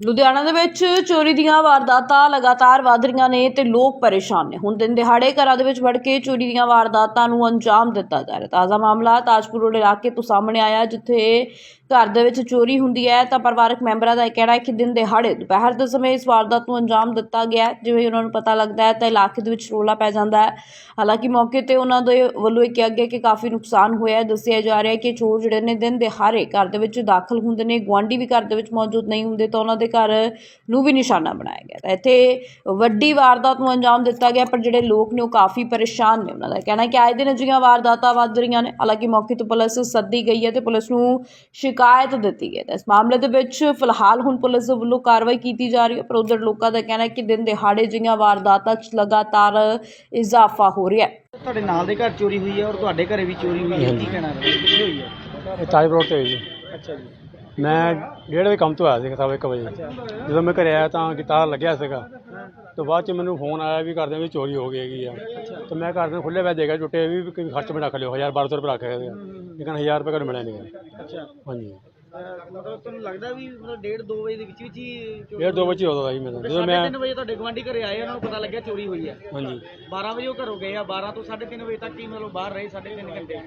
ਲੁਧਿਆਣਾ ਦੇ ਵਿੱਚ ਚੋਰੀ ਦੀਆਂ ਵਾਰਦਾਤਾਂ ਲਗਾਤਾਰ ਵਧ ਰਹੀਆਂ ਨੇ ਤੇ ਲੋਕ ਪਰੇਸ਼ਾਨ ਨੇ। ਹੁਣ ਦਿਨ ਦਿਹਾੜੇ ਘਰਾਂ ਦੇ ਵਿੱਚ ਵੜ ਕੇ ਚੋਰੀ ਦੀਆਂ ਵਾਰਦਾਤਾਂ ਨੂੰ ਅੰਜਾਮ ਦਿੱਤਾ ਜਾ ਰਿਹਾ। ਤਾਜ਼ਾ ਮਾਮਲਾ ਤਾਜਪੁਰ ਰੋਡ ਇਲਾਕੇ ਤੋਂ ਸਾਹਮਣੇ ਆਇਆ, ਜਿੱਥੇ ਘਰ ਦੇ ਵਿੱਚ ਚੋਰੀ ਹੁੰਦੀ ਹੈ, ਤਾਂ ਪਰਿਵਾਰਕ ਮੈਂਬਰਾਂ ਦਾ ਇਹ ਕਹਿਣਾ ਹੈ ਕਿ ਦਿਨ ਦਿਹਾੜੇ ਦੁਪਹਿਰ ਦੇ ਸਮੇਂ ਇਸ ਵਾਰਦਾਤ ਨੂੰ ਅੰਜਾਮ ਦਿੱਤਾ ਗਿਆ ਜਿਵੇਂ ਉਹਨਾਂ ਨੂੰ ਪਤਾ ਲੱਗਦਾ ਹੈ, ਤਾਂ ਇਲਾਕੇ ਦੇ ਵਿੱਚ ਰੋਲਾ ਪੈ ਜਾਂਦਾ ਹੈ। ਹਾਲਾਂਕਿ ਮੌਕੇ ਤੇ ਉਹਨਾਂ ਦੇ ਵੱਲੋਂ ਇਹ ਕਿਹਾ ਗਿਆ ਕਿ ਕਾਫੀ ਨੁਕਸਾਨ ਹੋਇਆ ਦੱਸਿਆ ਜਾ ਰਿਹਾ ਹੈ ਕਿ ਚੋਰ ਜਿਹੜੇ ਨੇ ਦਿਨ ਦਿਹਾੜੇ ਘਰ ਦੇ ਵਿੱਚ ਦਾਖਲ ਹੁੰਦੇ ਨੇ, ਗੁਆਂਢੀ ਵੀ ਘਰ ਦੇ ਵਿੱਚ ਮੌਜੂਦ ਨਹੀਂ ਹੁੰਦੇ, ਤਾਂ ਉਹਨਾਂ ਦੇ ਘਰ ਨੂੰ ਵੀ ਨਿਸ਼ਾਨਾ ਬਣਾਇਆ ਗਿਆ ਤਾਂ ਇੱਥੇ ਵੱਡੀ ਵਾਰਦਾਤ ਨੂੰ ਅੰਜਾਮ ਦਿੱਤਾ ਗਿਆ, ਪਰ ਜਿਹੜੇ ਲੋਕ ਨੇ ਉਹ ਕਾਫੀ ਪਰੇਸ਼ਾਨ ਨੇ। ਉਹਨਾਂ ਦਾ ਕਹਿਣਾ ਕਿ ਆਏ ਦਿਨ ਅਜਿਹੀਆਂ ਵਾਰਦਾਤਾਂ ਵੱਧ ਰਹੀਆਂ ਨੇ। ਹਾਲਾਂਕਿ ਮੌਕੇ ਤੋਂ ਪੁਲਿਸ ਸੱਦੀ ਗਈ ਹੈ ਤੇ ਪੁਲਿਸ ਨੂੰ ਸ਼ਿਕਾਇਤ ਦਿੱਤੀ ਹੈ। ਇਸ ਮਾਮਲੇ ਦੇ ਵਿੱਚ ਫਿਲਹਾਲ ਹੁਣ ਪੁਲਿਸ ਦੇ ਵੱਲੋਂ ਕਾਰਵਾਈ ਕੀਤੀ ਜਾ ਰਹੀ ਹੈ ਪਰ ਉਧਰ ਲੋਕਾਂ ਦਾ ਕਹਿਣਾ ਹੈ ਕਿ ਦਿਨ ਦਿਹਾੜੇ ਜਿਹੀਆਂ ਵਾਰਦਾਤਾਂ 'ਚ ਲਗਾਤਾਰ ਇਜ਼ਾਫਾ ਹੋ ਰਿਹਾ ਹੈ। ਤੁਹਾਡੇ ਨਾਲ ਦੇ ਘਰ ਚੋਰੀ ਹੋਈ ਹੈ ਔਰ ਤੁਹਾਡੇ ਘਰੇ ਵੀ ਚੋਰੀ ਹੋਈ ਹੈ ਕੀ ਕਹਿਣਾ ਹੈ ਕਿੱਥੇ ਹੋਈ ਹੈ? ਇਹ ਤਾਜ ਰੋਡ ਤੇ ਹੋਈ ਜੀ ਅੱਛਾ ਜੀ। ਮੈਂ ਡੇਢ ਵਜੇ ਕੰਮ ਤੋਂ ਆਇਆ ਸੀ ਸਵਾ ਇੱਕ ਵਜੇ। ਜਦੋਂ ਮੈਂ ਘਰੇ ਆਇਆ ਤਾਂ ਗਿਟਾਰ ਲੱਗਿਆ ਸੀਗਾ। ਤੇ ਬਾਅਦ ਚ ਮੈਨੂੰ ਫੋਨ ਆਇਆ ਵੀ ਘਰ ਦੇ ਵਿੱਚ ਚੋਰੀ ਹੋ ਗਈ ਹੈਗੀ ਆ। ਤੇ ਮੈਂ ਘਰ ਦੇ ਖੁੱਲੇ ਵੇ ਦੇਖਿਆ ਟੁੱਟੇ ਵੀ ਵੀ ਕੋਈ ਖਰਚ ਮੈਂ ਰੱਖ ਲਿਓ 1000 1200 ਰੁਪਏ ਰੱਖਿਆ ਸੀਗਾ ਲੇਕਿਨ 1000 ਰੁਪਏ ਘਰ ਮਿਲਿਆ ਨਹੀਂ। ਅੱਛਾ। ਹਾਂਜੀ। ਮਤਲਬ ਤੁਹਾਨੂੰ ਲੱਗਦਾ ਵੀ ਮਤਲਬ 1.5 2 ਵਜੇ ਦੇ ਵਿੱਚ ਵਿੱਚ ਹੀ ਚੋਰੀ ਇਹ ਦੋ ਵਜੇ ਹੋਦਾ ਸੀ ਮੈਨੂੰ। ਜਦੋਂ ਮੈਂ 3 ਵਜੇ ਤੁਹਾਡੇ ਗਵਾਂਢੀ ਘਰੇ ਆਏ ਉਹਨਾਂ ਨੂੰ ਪਤਾ ਲੱਗਿਆ ਚੋਰੀ ਹੋਈ ਹੈ ਹਾਂਜੀ। 12 ਵਜੇ ਉਹ ਘਰੋਂ ਗਏ ਆ 12 ਤੋਂ 3:30 ਵਜੇ ਤੱਕ ਹੀ ਮਤਲਬ ਬਾਹਰ ਰਹੇ 3.5 ਘੰਟੇ।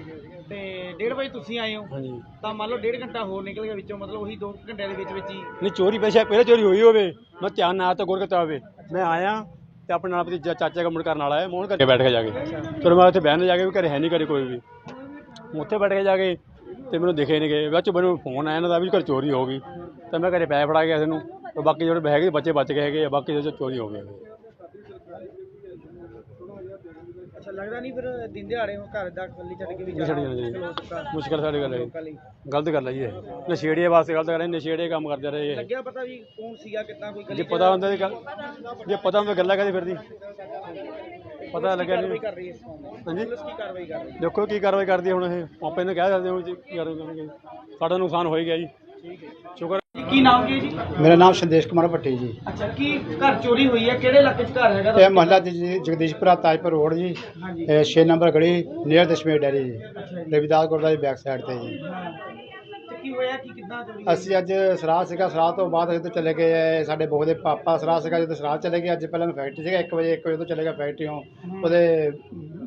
ਤੇ 1.5 ਵਜੇ ਤੁਸੀਂ ਆਏ ਹੋ। ਹਾਂਜੀ। ਤਾਂ ਮੰਨ ਲਓ 1.5 ਘੰਟਾ ਹੋਰ ਨਿਕਲ ਗਿਆ ਵਿੱਚੋਂ ਮਤਲਬ ਉਹੀ 2 ਘੰਟਿਆਂ ਦੇ ਵਿੱਚ ਵਿੱਚ ਹੀ। ਨਹੀਂ ਚੋਰੀ ਪੈਸੇ ਪਹਿਲੇ ਚੋਰੀ ਹੋਈ ਹੋਵੇ। ਮੈਂ ਧਿਆਨ ਨਾ ਤਾਂ ਗੁਰ ਕਰਤਾ ਹੋਵੇ। ਮੈਂ ਆਇਆ ਤੇ ਆਪਣੇ ਨਾਲ ਭਤੀਜਾ ਚਾਚਾ ਕੰਮ ਕਰਨ ਵਾਲਾ ਹੈ ਮੈਂ ਉਹਨਾਂ ਘਰੇ ਬੈਠ ਕੇ ਜਾ ਕੇ। ਫਿਰ ਮੈਂ ਉੱਥੇ ਬਹਿਣ ਜਾ ਕੇ ਵੀ ਘਰੇ ਹੈ ਨਹੀਂ ਘਰੇ ਕੋਈ ਵੀ। ਉੱਥੇ ਬੈਠ ਕੇ ਜਾ ਕੇ ਤੇ ਮੈਨੂੰ ਦਿਖੇ ਨਹੀਂ ਗਏ। ਬਾਅਦ ਚ ਮੈਨੂੰ ਫੋਨ ਆਇਆ ਇਹਨਾਂ ਦਾ ਵੀ ਘਰ ਚੋਰੀ ਹੋ ਗਈ। ਤੇ ਮੈਂ ਘਰੇ ਪੈਸੇ ਫੜਾ ਗਿਆ ਇਹਨੂੰ। ਤੇ ਬਾਕੀ ਜਿਹੜੇ ਹੈਗੇ ਬੱਚੇ ਬਚ ਗਏ ਹੈਗੇ ਆ, ਬਾਕੀ ਜਿਹੜੇ ਚੋਰੀ ਹੋ ਗਏ ਅੱਛਾ ਲੱਗਦਾ ਨਹੀਂ ਫਿਰ ਦਿਨ ਦਿਹਾੜੇ ਹੁਣ ਘਰ ਦਾ ਖੱਲੀ ਛੱਡ ਕੇ ਵੀ ਨਹੀਂ ਛੱਡ ਜਾਣਾ। ਜੀ ਲੋਕਾਂ ਮੁਸ਼ਕਲ ਸਾਡੀ ਗੱਲ ਹੈ ਲਈ। ਗਲਤ ਗੱਲ ਹੈ ਜੀ ਇਹ। ਨਸ਼ੇੜੀਏ ਵਾਸਤੇ ਗਲਤ ਗੱਲ ਹੈ ਨਸ਼ੇੜੀਏ ਕੰਮ ਕਰਦੇ ਰਹੇ ਇਹ। ਲੱਗਿਆ ਪਤਾ ਵੀ ਕੌਣ ਸੀਗਾ ਕਿੱਦਾਂ ਕੋਈ ਜੇ ਗਲੀ ਪਤਾ ਹੁੰਦਾ ਤੇ ਗੱਲ ਜੇ ਪਤਾ ਹੁੰਦਾ ਗੱਲਾਂ ਕਦੇ ਫਿਰਦੀ। ਪਤਾ ਲੱਗਿਆ ਕਾਰਵਾਈ ਨਹੀਂ ਕਰ ਰਹੀ ਹੈ ਇਸ ਮਾਮਲੇ ਵਿੱਚ? ਹਾਂਜੀ। ਪੁਲਿਸ ਕੀ ਕਾਰਵਾਈ ਕਰ ਰਹੀ ਹੈ? ਦੇਖੋ ਕੀ ਕਾਰਵਾਈ ਕਰਦੀ ਹੈ ਹੁਣ ਇਹ। ਆਪੇ ਨੂੰ ਕਹਿ ਸਕਦੇ ਹੋ ਜੀ ਕੀ ਕਾਰਵਾਈ ਕਰਨਗੇ। ਸਾਡਾ ਨੁਕਸਾਨ ਹੋ ਹੀ ਗਿਆ ਜੀ। ਸ਼ੁਕਰ ਜੀ, ਕੀ ਨਾਮ ਕੀ ਹੈ ਜੀ? ਮੇਰਾ ਨਾਮ ਸੰਦੇਸ਼ ਕੁਮਾਰ ਭੱਟੀ ਜੀ। ਅੱਛਾ ਕੀ ਘਰ ਚੋਰੀ ਹੋਈ ਹੈ? ਕਿਹੜੇ ਇਲਾਕੇ 'ਚ ਘਰ ਹੈਗਾ ਇਹ ਮਹੱਲਾ ਜੀ ਜਗਦੀਸ਼ਪੁਰਾ ਤਾਜਪੁਰ ਰੋਡ ਜੀ। ਹਾਂਜੀ। ਇਹ 6 ਨੰਬਰ ਗਲੀ ਨੀਅਰ ਦਸ਼ਮੇਰ ਡੈਰੀ ਜੀ। ਰਵਿਦਾਸ ਗੁਰਦੁਆਰੇ ਦੀ ਬੈਕ ਸਾਈਡ ਤੇ ਜੀ। ਹਾਂ। ਕੀ ਹੋਇਆ? ਕੀ ਕਿੱਦਾਂ ਚੋਰੀ ਅਸੀਂ ਅੱਜ ਸਰਾਹ ਸੀਗਾ ਸਰਾਹ ਤੋਂ ਬਾਅਦ ਅਸੀਂ ਤੋਂ ਚਲੇ ਗਏ ਸਾਡੇ ਬਹੂ ਦੇ ਪਾਪਾ ਸਰਾਹ ਸੀਗਾ ਜਦੋਂ ਸਰਾਹ ਚਲੇ ਗਏ ਅੱਜ ਪਹਿਲਾਂ ਮੈਂ ਫੈਕਟਰੀ ਸੀਗਾ 1 ਵਜੇ 1 ਵਜੇ ਤੋਂ ਚਲੇ ਗਿਆ ਫੈਕਟਰੀੋਂ ਉਹਦੇ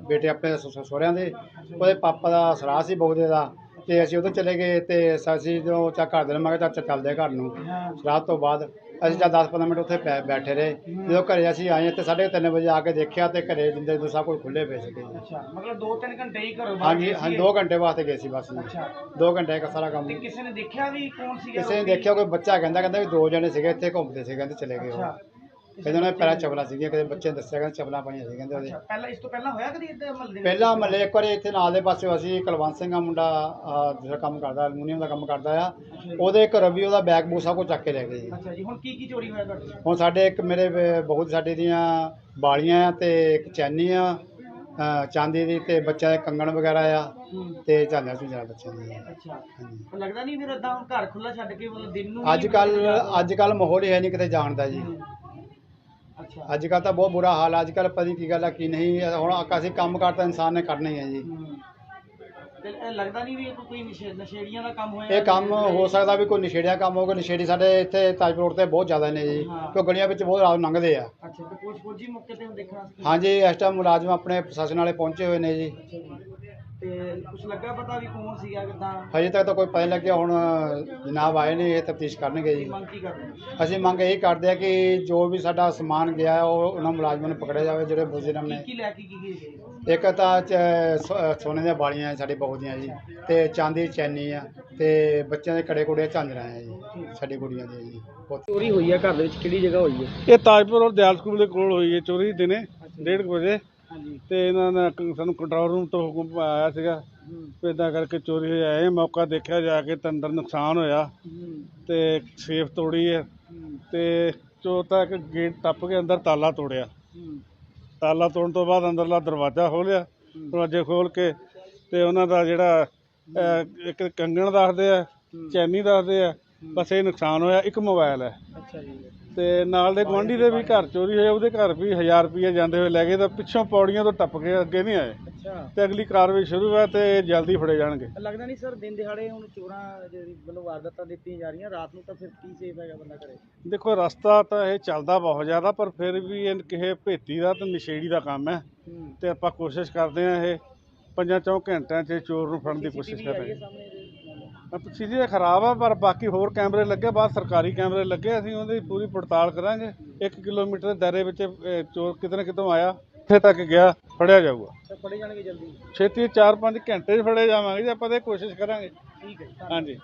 ਬੇਟੇ ਆਪਣੇ ਸ- ਸ- ਸਹੁਰਿਆਂ ਦੇ ਉਹਦੇ ਪਾਪਾ ਦਾ ਸਰਾਹ ਸੀ ਬਹੂ ਦੇ ਦਾ ਤੇ ਅਸੀਂ ਉਧਰ ਚਲੇ ਗਏ ਤੇ ਅਸੀਂ ਜਦੋਂ ਚਾ ਘਰ ਦੇ ਨੂੰ ਮੈਂ ਕਿਹਾ ਚੱਲ ਚੱਲਦੇ ਆ ਘਰ ਨੂੰ। ਹਾਂ। ਰਾਤ ਤੋਂ ਬਾਅਦ ਅਸੀਂ ਜਦ 10-15 ਮਿੰਟ ਉੱਥੇ ਬੈਠੇ ਰਹੇ। ਜਦੋਂ ਘਰੇ ਅਸੀਂ ਆਏ ਤੇ 3:30 ਵਜੇ ਆ ਕੇ ਦੇਖਿਆ ਤੇ ਘਰੇ ਜਿੰਦੇ ਦੋ ਸਭ ਕੁਝ ਖੁੱਲੇ ਪਏ ਸੀਗੇ ਜੀ। ਅੱਛਾ ਮਤਲਬ 2-3 ਘੰਟੇ ਹੀ ਘਰੋਂ ਬਾਹਰ ਹਾਂਜੀ ਗਏ ਹਾਂ ਸੀਗੇ। 2 ਘੰਟੇ ਵਾਸਤੇ ਗਏ ਸੀ ਬਸ ਅੱਛਾ। 2 ਘੰਟੇ ਦਾ ਸਾਰਾ ਕੰਮ ਤੇ ਕਿਸੇ ਨੇ ਦੇਖਿਆ ਵੀ ਕੌਣ ਸੀਗਾ? ਕਿਸੇ ਨੇ ਦੇਖਿਆ ਕੋਈ ਬੱਚਾ ਕਹਿੰਦਾ ਕਹਿੰਦਾ ਵੀ ਦੋ ਜਣੇ ਸੀਗੇ ਇੱਥੇ ਘੁੰਮਦੇ ਸੀ ਕਹਿੰਦੇ ਚਲੇ ਗਏ ਉਹ। ਅੱਛਾ। ਕਹਿੰਦੇ ਉਹਨਾਂ ਦੇ 'ਚ ਚੱਪਲਾਂ ਸੀਗੀਆਂ ਕਿਸੇ ਬੱਚੇ ਨੇ ਦੱਸਿਆ ਕਹਿੰਦੇ ਚੱਪਲਾਂ ਪਾਈਆਂ ਸੀ ਕਹਿੰਦੇ ਉਹਦੇ। ਅੱਛਾ ਪਹਿਲਾਂ ਇਸ ਤੋਂ ਪਹਿਲਾਂ ਹੋਇਆ ਕਦੀ ਇੱਦਾਂ ਮਹੱਲੇ ਦੇ? ਪਹਿਲਾਂ ਮੱਲੇ ਇੱਕ ਵਾਰੀ ਇੱਥੇ ਨਾਲ ਦੇ ਪਾਸੇ ਅਸੀਂ ਕੁਲਵੰਤ ਸਿੰਘ ਦਾ ਮੁੰਡਾ ਜਿਹੜਾ ਕੰਮ ਕਰਦਾ ਅਲਮੂਨੀਅਮ ਦਾ ਕੰਮ ਕਰਦਾ ਆ। ਉਹਦੇ ਘਰੋਂ ਵੀ ਉਹਦਾ ਬੈਗ ਸਭ ਕੁਝ ਚੱਕ ਕੇ ਲੈ ਗਏ ਜੀ। ਅੱਛਾ ਜੀ ਹੁਣ ਕੀ ਕੀ ਚੋਰੀ ਹੋਇਆ ਤੁਹਾਡੇ ਹੁਣ ਸਾਡੇ ਇੱਕ ਮੇਰੇ ਬ- ਬਹੁਤ ਸਾਡੇ ਦੀਆਂ ਬਾਲੀਆਂ ਆ ਤੇ ਇੱਕ ਚੈਨੀ ਆ ਚਾਂਦੀ ਦੀ ਤੇ ਬੱਚਿਆਂ ਦੇ ਕੰਗਣ ਵਗੈਰਾ ਆ ਹੂੰ। ਤੇ ਝਾਲਿਆਂ ਝੁੰਝਾਂ ਬੱਚਿਆਂ ਦੀਆਂ। ਅੱਛਾ। ਹਾਂਜੀ। ਪਰ ਲੱਗਦਾ ਨਹੀਂ ਫਿਰ ਏਦਾਂ ਹੁਣ ਘਰ ਖੁੱਲਾ ਛੱਡ ਕੇ ਮਤਲਬ ਦਿਨ ਨੂੰ ਅੱਜ ਕੱਲ ਅੱਜ ਕੱਲ ਮਾਹੌਲ ਹੀ ਹੈ ਨਹੀਂ ਕਿਤੇ ਜਾਣ ਦਾ ਜੀ। ਅੱਜ ਕੱਲ ਤਾਂ ਬਹੁਤ ਬੁਰਾ ਹਾਲ ਅੱਜ ਕੱਲ ਪਤਾ ਕੀ ਗੱਲ ਆ ਕੀ ਨਹੀਂ। ਹੁਣ ਅਸੀਂ ਕੰਮ ਕਰਤਾ ਇਨਸਾਨ ਨੇ ਕਰਨਾ ਹੀ ਹੈ ਜੀ। ਤੇ ਇਹ ਲੱਗਦਾ ਨਹੀਂ ਵੀ ਇਹ ਕੋਈ ਨਸ਼ੇ ਨਸ਼ੇੜੀਆਂ ਦਾ ਕੰਮ ਹੋਇਆ ਇਹ ਕੰਮ ਹੋ ਸਕਦਾ ਵੀ ਕੋਈ ਨਸ਼ੇੜਿਆ ਕੰਮ ਹੋਊਗਾ। ਨਸ਼ੇੜੀ ਸਾਡੇ ਇੱਥੇ ਤਾਜਪੁਰ ਰੋਡ ਤੇ ਬਹੁਤ ਜ਼ਿਆਦਾ ਨੇ ਜੀ। ਹਾਂ। ਕਿਉਂ ਗਲੀਆਂ ਵਿੱਚ ਬਹੁਤ ਰਾਤ ਲੰਘਦੇ ਆ। ਅੱਛਾ ਤੇ ਕੁਝ ਫੌਜੀ ਮੌਕੇ ਤੇ ਹੁਣ ਦੇਖਣ ਹਾਂਜੀ ਇਸ ਟਾਈਮ ਮੁਲਾਜ਼ਮ ਆਪਣੇ ਪ੍ਰਸ਼ਾਸਨ ਵਾਲੇ ਪਹੁੰਚੇ ਹੋਏ ਨੇ ਜੀ। ਤੇ ਕੁਝ ਲੱਗਾ ਪਤਾ ਵੀ ਕੌਣ ਸੀਗਾ ਕਿਦਾਂ? ਹਜੇ ਤੱਕ ਤਾਂ ਕੋਈ ਪਤਾ ਨਹੀਂ ਲੱਗਿਆ ਹੁਣ ਜਨਾਬ ਆਏ ਨੇ ਇਹ ਤਫਤੀਸ਼ ਕਰਨਗੇ ਜੀ। ਮੰਗ ਕੀ ਕਰਦੇ ਅਸੀਂ ਮੰਗ ਇਹੀ ਕਰਦੇ ਆ ਕਿ ਜੋ ਵੀ ਸਾਡਾ ਸਮਾਨ ਗਿਆ ਉਹ ਉਹਨਾਂ ਮੁਲਾਜ਼ਮਾਂ ਨੂੰ ਪਕੜਿਆ ਜਾਵੇ ਜਿਹੜੇ ਮੁਜਰਮ ਨੇ। ਕੀ ਕੀ ਲੈ ਕੇ ਕੀ ਕੀ ਗਏ ਇੱਕ ਤਾਂ ਚ- ਸੋ- ਸੋਨੇ ਦੀਆਂ ਬਾਲੀਆਂ ਸਾਡੀ ਬਹੂ ਦੀਆਂ ਜੀ ਤੇ ਚਾਂਦੀ ਦੀ ਚੈਨੀ ਆ ਤੇ ਬੱਚਿਆਂ ਦੇ ਕੜੇ ਕੁੜੇ ਝਾਂਜਰਾਂ ਆ ਜੀ ਸਾਡੀ ਕੁੜੀਆਂ ਦੀਆਂ ਜੀ। ਬਹੁਤ ਚੋਰੀ ਹੋਈ ਹੈ ਘਰ ਦੇ ਵਿੱਚ ਕਿਹੜੀ ਜਗ੍ਹਾ ਹੋਈ ਹੈ ਇਹ ਤਾਜਪੁਰ ਔਰ ਦਿਆਲ ਸਕੂਲ ਦੇ ਕੋਲ ਹੋਈ ਹੈ ਚੋਰੀ ਦਿਨੇ 1:30 ਵਜੇ। ਤੇ ਇਹਨਾਂ ਨੇ ਕ- ਸਾਨੂੰ ਕੰਟਰੋਲ ਰੂਮ ਤੋਂ ਹੁਕਮ ਆਇਆ ਸੀਗਾ ਹੂੰ ਵੀ ਇਦਾਂ ਕਰਕੇ ਚੋਰੀ ਹੋਈ ਆਏ ਮੌਕਾ ਦੇਖਿਆ ਜਾ ਕੇ ਤਾਂ ਅੰਦਰ ਨੁਕਸਾਨ ਹੋਇਆ ਹੂੰ ਤੇ ਸੇਫ ਤੋੜੀ ਹੈ ਹੂੰ, ਤੇ ਚੋਰ ਤਾਂ ਇੱਕ ਗੇਟ ਟੱਪ ਕੇ ਅੰਦਰ ਤਾਲਾ ਤੋੜਿਆ। ਤਾਲਾ ਤੋੜਨ ਤੋਂ ਬਾਅਦ ਅੰਦਰਲਾ ਦਰਵਾਜ਼ਾ ਖੋਲ੍ਹਿਆ ਦਰਵਾਜ਼ੇ ਖੋਲ ਕੇ ਤੇ ਉਹਨਾਂ ਦਾ ਜਿਹੜਾ ਅਹ, ਇੱਕ ਕੰਗਣ ਦੱਸਦੇ ਆ ਚੈਨੀ ਦੱਸਦੇ ਆ ਬਸ ਇਹ ਨੁਕਸਾਨ ਹੋਇਆ ਇੱਕ ਮੋਬਾਈਲ ਹੈ। ਅੱਛਾ ਜੀ। ਤੇ ਨਾਲ ਦੇ ਗੁਆਂਢੀ ਦੇ ਵੀ ਘਰ ਚੋਰੀ ਹੋਇਆ ਉਹਦੇ ਘਰ ਵੀ 1000 ਰੁਪਏ ਜਾਂਦੇ ਹੋਏ ਲੈ ਗਏ ਤਾਂ ਪਿੱਛੋਂ ਪੌੜੀਆਂ ਤੋਂ ਟੱਪ ਕੇ ਅੱਗੇ ਨਹੀਂ ਆਏ। ਅੱਛਾ। ਤੇ ਅਗਲੀ ਕਾਰਵਾਈ ਸ਼ੁਰੂ ਹੈ ਤੇ ਜਲਦੀ ਫੜੇ ਜਾਣਗੇ। ਲੱਗਦਾ ਨਹੀਂ ਸਰ ਦਿਨ ਦਿਹਾੜੇ ਹੁਣ ਚੋਰਾਂ ਜਿਹੜੀ ਵੱਲੋਂ ਵਾਰਦਾਤਾਂ ਦਿੱਤੀਆਂ ਜਾ ਰਹੀਆਂ ਰਾਤ ਨੂੰ ਤਾਂ ਫਿਰ ਕੀ ਸੇਫ ਹੈਗਾ ਬੰਦਾ ਕਰੇ ਦੇਖੋ ਰਸਤਾ ਤਾਂ ਇਹ ਚੱਲਦਾ ਬਹੁਤ ਜ਼ਿਆਦਾ ਪਰ ਫਿਰ ਵੀ ਇਹ ਕਿਸੇ ਭੇਤੀ ਦਾ ਤੇ ਨਸ਼ੇੜੀ ਦਾ ਕੰਮ ਹੈ। ਤੇ ਆਪਾਂ ਕੋਸ਼ਿਸ਼ ਕਰਦੇ ਹਾਂ ਇਹ ਪੰਜਾਂ ਚੌਂ ਘੰਟਿਆਂ 'ਚ ਚੋਰ ਨੂੰ ਫੜਨ ਦੀ ਕੋਸ਼ਿਸ਼ ਕਰ ਰਹੇ ਹਾਂ। ਇਹ ਖਰਾਬ ਆ ਪਰ ਬਾਕੀ ਹੋਰ ਕੈਮਰੇ ਲੱਗੇ ਬਾਹਰ ਸਰਕਾਰੀ ਕੈਮਰੇ ਲੱਗੇ ਅਸੀਂ ਉਹਦੀ ਪੂਰੀ ਪੜਤਾਲ ਕਰਾਂਗੇ। 1 ਕਿਲੋਮੀਟਰ ਦੇ ਦਾਇਰੇ ਵਿੱਚ ਇਹ ਚੋਰ ਕਿਤੇ ਨਾ ਕਿਤੋਂ ਆਇਆ ਇੱਥੇ ਤੱਕ ਗਿਆ ਫੜਿਆ ਜਾਊਗਾ। ਫੜੇ ਜਾਣਗੇ ਜਲਦੀ। ਛੇਤੀ 4-5 ਘੰਟੇ 'ਚ ਫੜੇ ਜਾਵਾਂਗੇ ਜੀ ਆਪਾਂ ਤੇ ਕੋਸ਼ਿਸ਼ ਕਰਾਂਗੇ। ਠੀਕ ਹੈ ਹਾਂਜੀ।